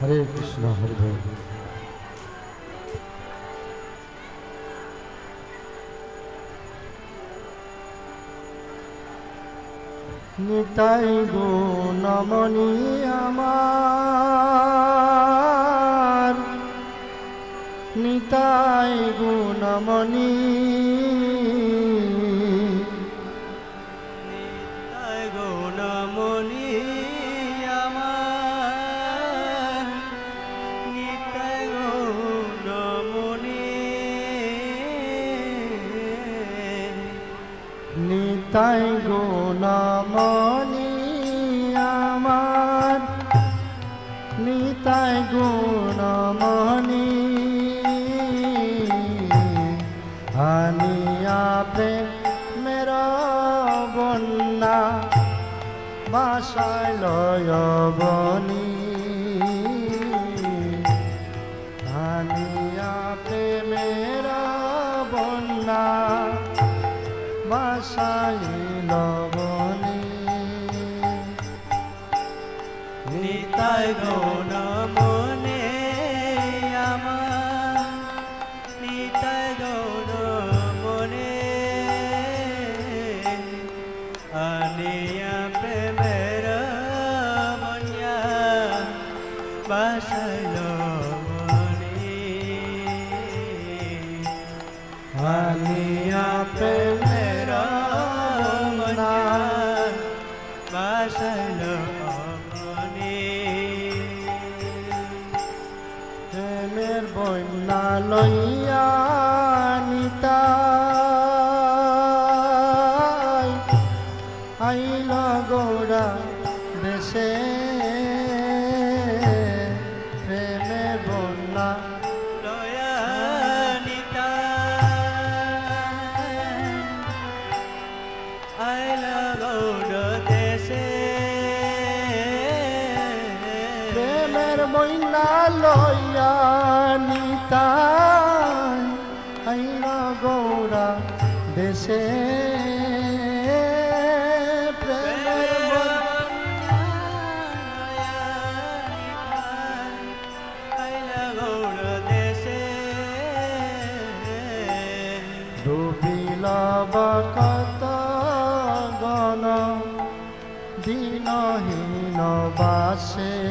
হরে কৃষ্ণ হরে নিতাই গুণমণি আমার। নিতাই গুণমণি নিতাই নিতাই গুণমণি আমার। নিতাই গুণমণি আনিয়া প্রেমের বন্যা বাসায় লয় বাসায় লবনি নিতাই গুণমণি আমার। নিতাই গুণমণি আনিয়া প্রেমের মনিয়া বাসাই বাসাইল আনিয়া প্রেমের বন্যা লইয়া নিতাই আইল গৌরা দেশে বকত গণ দিনহীন বাসে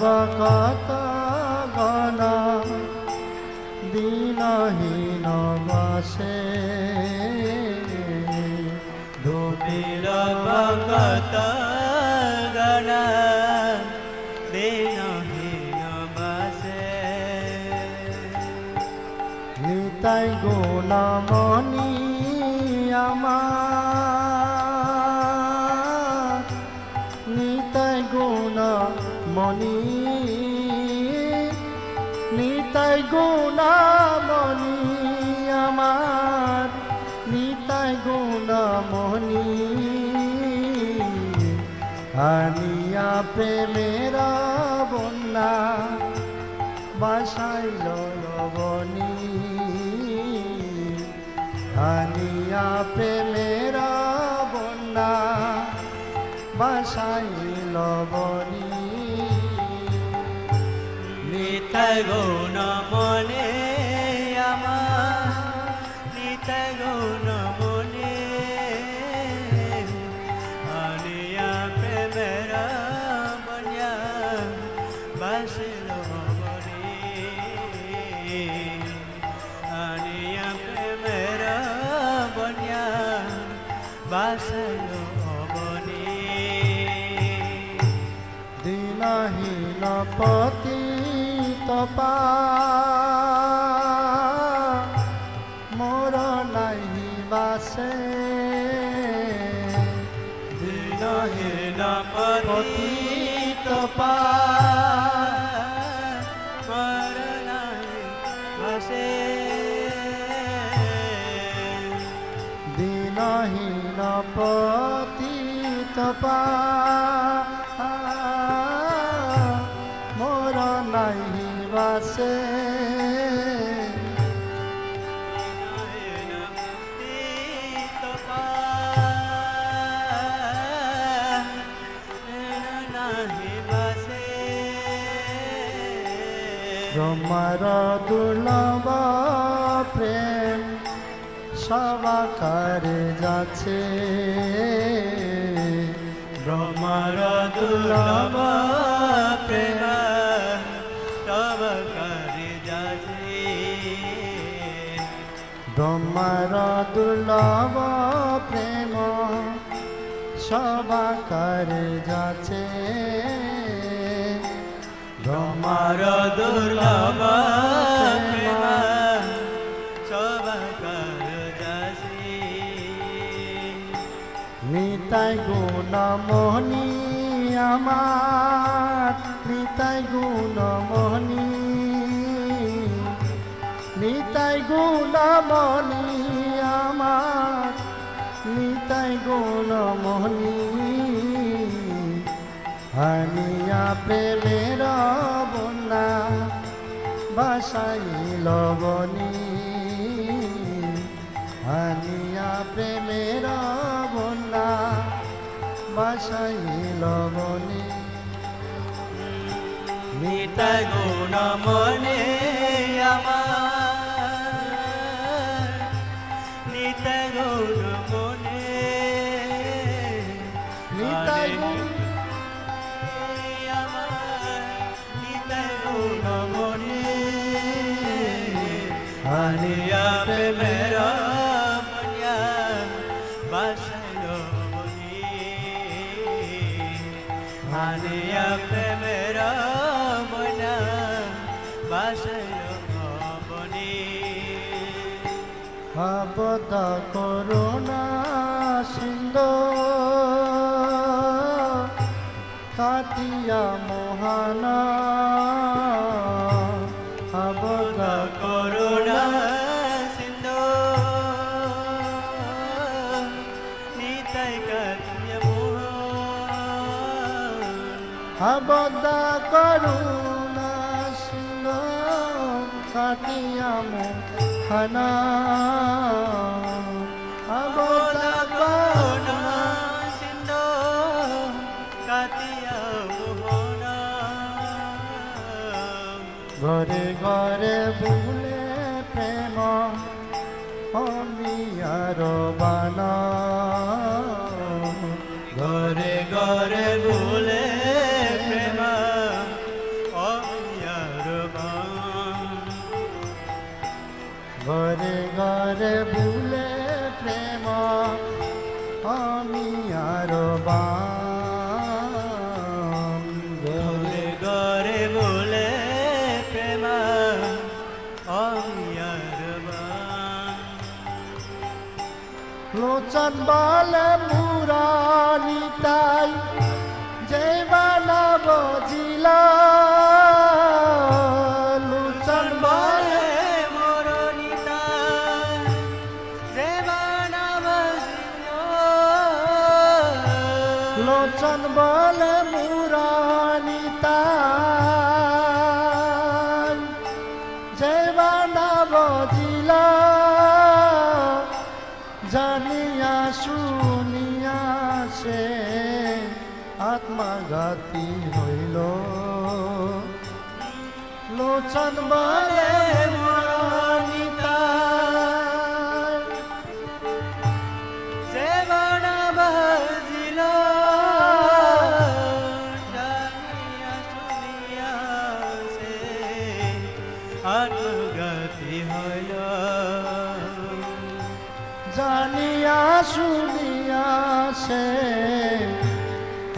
বকত গণ দিনহীন বাসে ডুবিল বকত গণ গুণমণি আমার। নিতাই গুণমণি আনিয়া প্রেমের বন্যা বাসায় লবণী আনিয়া প্রেমের বন্যা বাসায় লবণী নিতাই গৌণ মনে আমার নিতাই গৌণ বাসিল বনি দিনহীন পতি তপা। মোর নাহি বাসে। দিনহীন পতি তপা। পা মোর নাই বাসে। তোমার দুর্লভ প্রেম সবাকার যাচ্ছে। ব্রহ্মর দুর্লভ প্রেম সব করে যাচ্ছে ব্রহ্মার দুর্লভ প্রেম সবাকার যাচ্ছে। তোমার দুর্লভ প্রেম, সব করে যাচ্ছে। নিতাই গুণমণি আমার, নিতাই গুণমণি। নিতাই গুণমণি আমার, নিতাই গুণমণি। হানিয়া প্রেমের বন্যা বাসাইল বনি হানিয়া প্রেমের বাসাইল বনি নিতা গুণ মনে আমার। নিতাই গুণ আনিয়া প্রেমের মনা করুণা সিন্ধু কাটিয়া মোহানা আবদ করুণা আবদ করুণা সিন্ধু কাটিয়া মোহানা। করুণা ঘরে ঘরে ভুলে প্রেম অমিয়ার বানা। বান ঘরে ঘরে ভুলে প্রেম লোচন বলে মুরানিতাই যে যে বালা বজিল জানিয়া শুনিয়া সে আত্মঘাতী হইল। লোচন বলে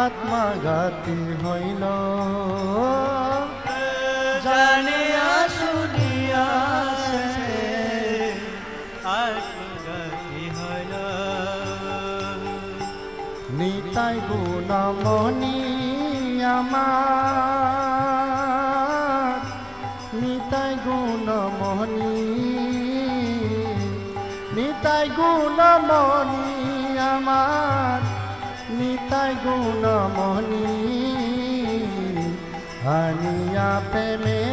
আত্মঘাতী হইল। জানিয়া শুনিয়া সে আত্মগতি হইল। নিতাই গুণমণি আমার, নিতাই গুণমণি নিতাই গুণমণি আমার। গুণমণি। হানিয়া প্রেমে